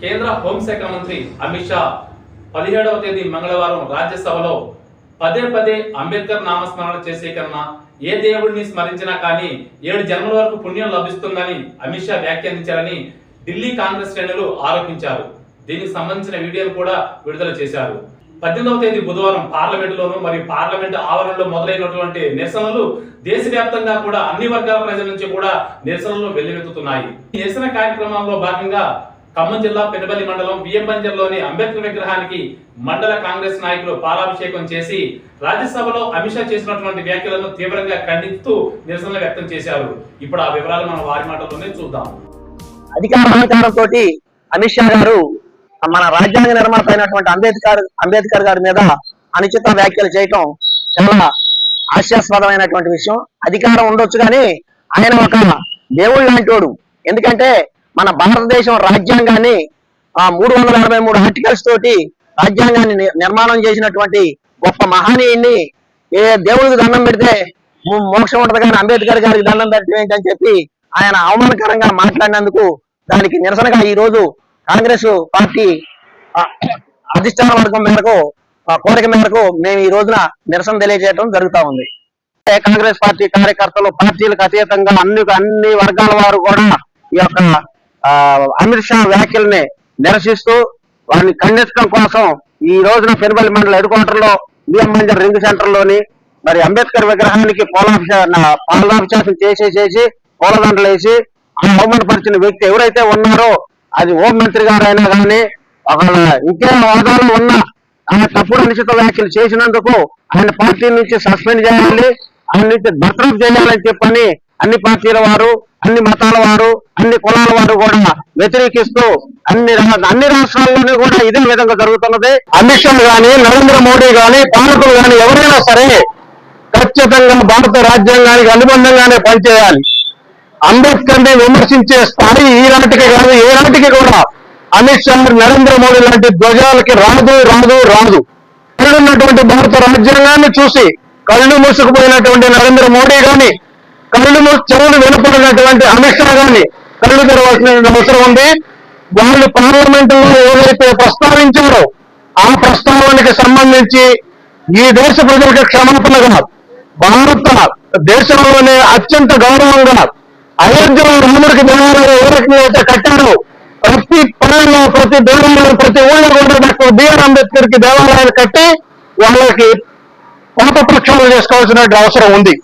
కేంద్ర హోంశాఖ మంత్రి అమిత్ షా పదిహేడవ తేదీ మంగళవారం రాజ్యసభలో పదే పదే అంబేద్కర్ నామస్మరణ చేసే కన్నా ఏ దేవుడిని స్మరించినా కానీ ఏడు జన్మల వరకు పుణ్యం లభిస్తుందని అమిత్ షా వ్యాఖ్యానించారని ఢిల్లీ కాంగ్రెస్ శ్రేణులు ఆరోపించారు. దీనికి సంబంధించిన వీడియోలు కూడా విడుదల చేశారు. పద్దెనిమిదవ తేదీ బుధవారం పార్లమెంటులోను మరియు పార్లమెంట్ ఆవరణలో మొదలైనటువంటి నిరసనలు దేశవ్యాప్తంగా కూడా అన్ని వర్గాల ప్రజల నుంచి కూడా నిరసనలు వెల్లువెత్తుతున్నాయి. నిరసన కార్యక్రమంలో భాగంగా ఖమ్మం జిల్లా పెనుబల్లి మండలం బియ్యంబంజర్లోని అంబేద్కర్ విగ్రహానికి మండల కాంగ్రెస్ నాయకులు పాలాభిషేకం చేసి రాజ్యసభలో అమిత్ షా చేసినటువంటి వ్యాఖ్యలను తీవ్రంగా ఖండిస్తూ నిరసనలు వ్యక్తం చేశారు. ఇప్పుడు ఆ వివరాలు మనం వారి మాటల్లోనే చూద్దాం. అధికార అమిత్ షా గారు మన రాజ్యాంగ నిర్మాత అయినటువంటి అంబేద్కర్ అంబేద్కర్ గారి మీద అనుచిత వ్యాఖ్యలు చేయటం చాలా హాస్యాస్పదమైనటువంటి విషయం. అధికారం ఉండొచ్చు కానీ ఆయన ఒక దేవుడు లాంటి ఎందుకంటే మన భారతదేశం రాజ్యాంగాన్ని ఆ మూడు వందల అరవై మూడు ఆర్టికల్స్ తోటి రాజ్యాంగాన్ని నిర్మాణం చేసినటువంటి గొప్ప మహనీయుడిని ఏ దేవుడికి దండం పెడితే మోక్షం ఉండదు కానీ అంబేద్కర్ గారికి దండం పెట్టడం అని చెప్పి ఆయన అవమానకరంగా మాట్లాడినందుకు దానికి నిరసనగా ఈ రోజు కాంగ్రెస్ పార్టీ అధిష్టాన వర్గం మేరకు కోరిక మేరకు మేము ఈ రోజున నిరసన తెలియజేయడం జరుగుతా ఉంది. కాంగ్రెస్ పార్టీ కార్యకర్తలు పార్టీలకు అతీతంగా అన్ని అన్ని వర్గాల వారు కూడా ఈ యొక్క అమిత్ షా వ్యాఖ్యల్ని నిరసిస్తూ వారిని ఖండించడం కోసం ఈ రోజున పెనుబల్లి మండల హెడ్ క్వార్టర్లో బిఎం మంజర్ రింగ్ సెంటర్లోని మరి అంబేద్కర్ విగ్రహానికి పాలాభిషేకం చేసేసేసి పూలదండలు వేసి ఆ అవమానపరిచిన వ్యక్తి ఎవరైతే ఉన్నారో అది హోం మంత్రి గారైనా కానీ వాళ్ళ ఇంకే హోదాలో ఉన్న ఆయన తప్పుడు అనుచిత వ్యాఖ్యలు చేసినందుకు ఆయన పార్టీ నుంచి సస్పెండ్ చేయాలి ఆయన నుంచి బర్తరఫ్ చేయాలని చెప్పని అన్ని పార్టీల వారు అన్ని మతాల వారు అన్ని కులాల వారు కూడా వ్యతిరేకిస్తూ అన్ని అన్ని రాష్ట్రాల్లోనూ కూడా ఇదే విధంగా జరుగుతున్నది. అమిత్ షా గాని నరేంద్ర మోడీ గాని పాలకులు గాని ఎవరైనా సరే ఖచ్చితంగా భారత రాజ్యాంగానికి అనుబంధంగానే పనిచేయాలి. అంబేద్కర్ని విమర్శించే స్థాయి ఈనాటికి కాదు ఏనాటికి కూడా అమిత్ షా నరేంద్ర మోడీ లాంటి ధ్వజాలకి రాదు రాదు రాదు. ఉన్నటువంటి భారత రాజ్యాంగాన్ని చూసి కళ్ళు మూసుకుపోయినటువంటి నరేంద్ర మోడీ గాని కళ్ళు చెవులు వినపడినటువంటి అమిత్ షా గారిని కళ్ళు తెరవాల్సిన అవసరం ఉంది. వాళ్ళు పార్లమెంట్లో ఏదైతే ప్రస్తావించారో ఆ ప్రస్తావనకి సంబంధించి ఈ దేశ ప్రజలకు క్షమాపణగా భారత దేశంలోనే అత్యంత గౌరవంగా అయోధ్యలో రాముడికి దేవాలయం ఏ రకంగా అయితే కట్టారో ప్రతి పనుల్లో ప్రతి దేవంలో ప్రతి ఊళ్ళో కూడా డాక్టర్ బిఆర్ అంబేద్కర్కి దేవాలయాలు కట్టి వాళ్ళకి పాత ప్రక్షాళన చేసుకోవాల్సిన అవసరం ఉంది.